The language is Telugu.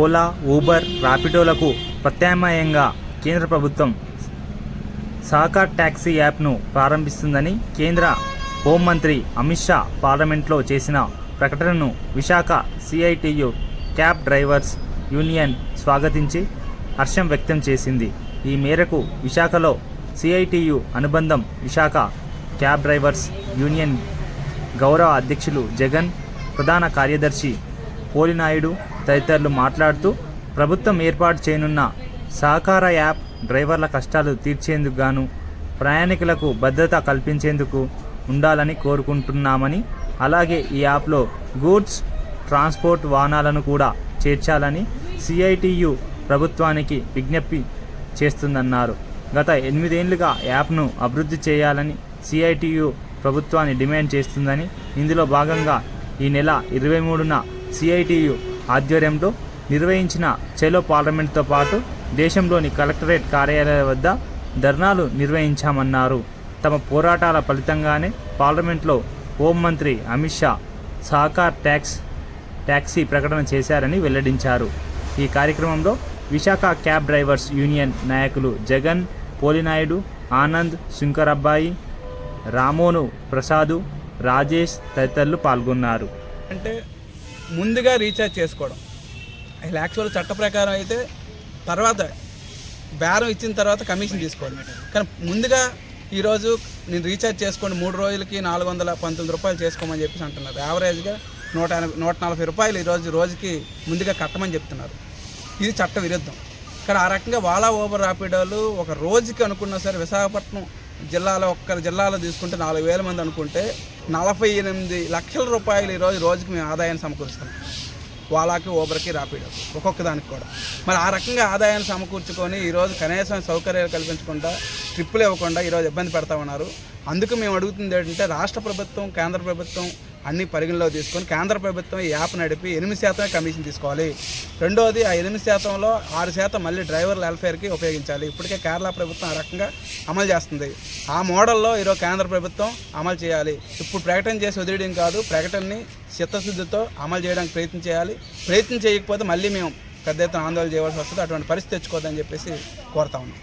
ఓలా ఊబర్ రాపిడోలకు ప్రత్యామ్నాయంగా కేంద్ర ప్రభుత్వం సహకార్ ట్యాక్సీ యాప్ను ప్రారంభిస్తుందని కేంద్ర హోంమంత్రి అమిత్ షా పార్లమెంట్లో చేసిన ప్రకటనను Visakha CITU cab drivers union స్వాగతించి హర్షం వ్యక్తం చేసింది. ఈ మేరకు విశాఖలో సిఐటియు అనుబంధం విశాఖ క్యాబ్ డ్రైవర్స్ యూనియన్ గౌరవ అధ్యక్షులు జగన్ ప్రధాన కార్యదర్శి పోలినాయుడు తదితరులు మాట్లాడుతూ ప్రభుత్వం ఏర్పాటు చేయనున్న సహకార యాప్ డ్రైవర్ల కష్టాలు తీర్చేందుకు గాను ప్రయాణికులకు భద్రత కల్పించేందుకు ఉండాలని కోరుకుంటున్నామని అలాగే ఈ యాప్లో గూడ్స్ ట్రాన్స్పోర్ట్ వాహనాలను కూడా చేర్చాలని సిఐటియు ప్రభుత్వానికి విజ్ఞప్తి చేస్తుందన్నారు. గత ఎనిమిదేళ్ళుగా యాప్ను అభివృద్ధి చేయాలని సిఐటియు ప్రభుత్వాన్ని డిమాండ్ చేస్తుందని ఇందులో భాగంగా ఈ నెల ఇరవై మూడున సిఐటియు ఆధ్వర్యంలో నిర్వహించిన చెలో పార్లమెంట్తో పాటు దేశంలోని కలెక్టరేట్ కార్యాలయాల వద్ద ధర్నాలు నిర్వహించామన్నారు. తమ పోరాటాల ఫలితంగానే పార్లమెంట్లో హోంమంత్రి అమిత్ షా సహకార్ ట్యాక్స్ ట్యాక్సీ ప్రకటన చేశారని వెల్లడించారు. ఈ కార్యక్రమంలో విశాఖ క్యాబ్ డ్రైవర్స్ యూనియన్ నాయకులు జగన్ పోలినాయుడు ఆనంద్ శంకరబ్బాయి రామోను ప్రసాదు రాజేష్ తదితరులు పాల్గొన్నారు. అంటే ముందుగా రీఛార్జ్ చేసుకోవడం. అసలు యాక్చువల్ చట్ట ప్రకారం అయితే తర్వాత బేరం ఇచ్చిన తర్వాత కమిషన్ తీసుకోవాలి. కానీ ముందుగా ఈరోజు నేను రీఛార్జ్ చేసుకోండి మూడు రోజులకి నాలుగు వందల పంతొమ్మిది రూపాయలు చేసుకోమని చెప్పేసి అంటున్నారు. యావరేజ్గా నూట ఎనభై నూట నలభై రూపాయలు ఈరోజు రోజుకి ముందుగా కట్టమని చెప్తున్నారు. ఇది చట్ట విరుద్ధం. కానీ ఆ రకంగా వాలా ఓబర్ రాపిడోలు ఒక రోజుకి అనుకున్నా సరే విశాఖపట్నం జిల్లాలో ఒక్క జిల్లాలో తీసుకుంటే నాలుగు వేల మంది అనుకుంటే నలభై ఎనిమిది లక్షల రూపాయలు ఈరోజు రోజుకి మేము ఆదాయాన్ని సమకూరుస్తున్నాం వాళ్ళకి ఓబర్కి రాపిడో. ఒక్కొక్క దానికి కూడా. మరి ఆ రకంగా ఆదాయాన్ని సమకూర్చుకొని ఈరోజు కనీసం సౌకర్యాలు కల్పించకుండా ట్రిప్పులు ఇవ్వకుండా ఈరోజు ఇబ్బంది పెడతా ఉన్నారు. అందుకు మేము అడుగుతుంది ఏంటంటే రాష్ట్ర ప్రభుత్వం కేంద్ర ప్రభుత్వం అన్ని పరిగణలో తీసుకొని కేంద్ర ప్రభుత్వం ఈ యాప్ నడిపి ఎనిమిది శాతమే కమిషన్ తీసుకోవాలి. రెండోది ఆ ఎనిమిది శాతంలో ఆరు శాతం మళ్ళీ డ్రైవర్ల వెల్ఫేర్కి ఉపయోగించాలి. ఇప్పటికే కేరళ ప్రభుత్వం ఆ రకంగా అమలు చేస్తుంది. ఆ మోడల్లో ఈరోజు కేంద్ర ప్రభుత్వం అమలు చేయాలి. ఇప్పుడు ప్రకటన చేసి వదిలేయడం కాదు ప్రకటనని చిత్తశుద్ధితో అమలు చేయడానికి ప్రయత్నం చేయాలి. ప్రయత్నం చేయకపోతే మళ్ళీ మేము పెద్ద ఎత్తున ఆందోళన చేయవలసి వస్తుంది. అటువంటి పరిస్థితి తెచ్చుకోవద్దని చెప్పేసి కోరుతా ఉన్నాం.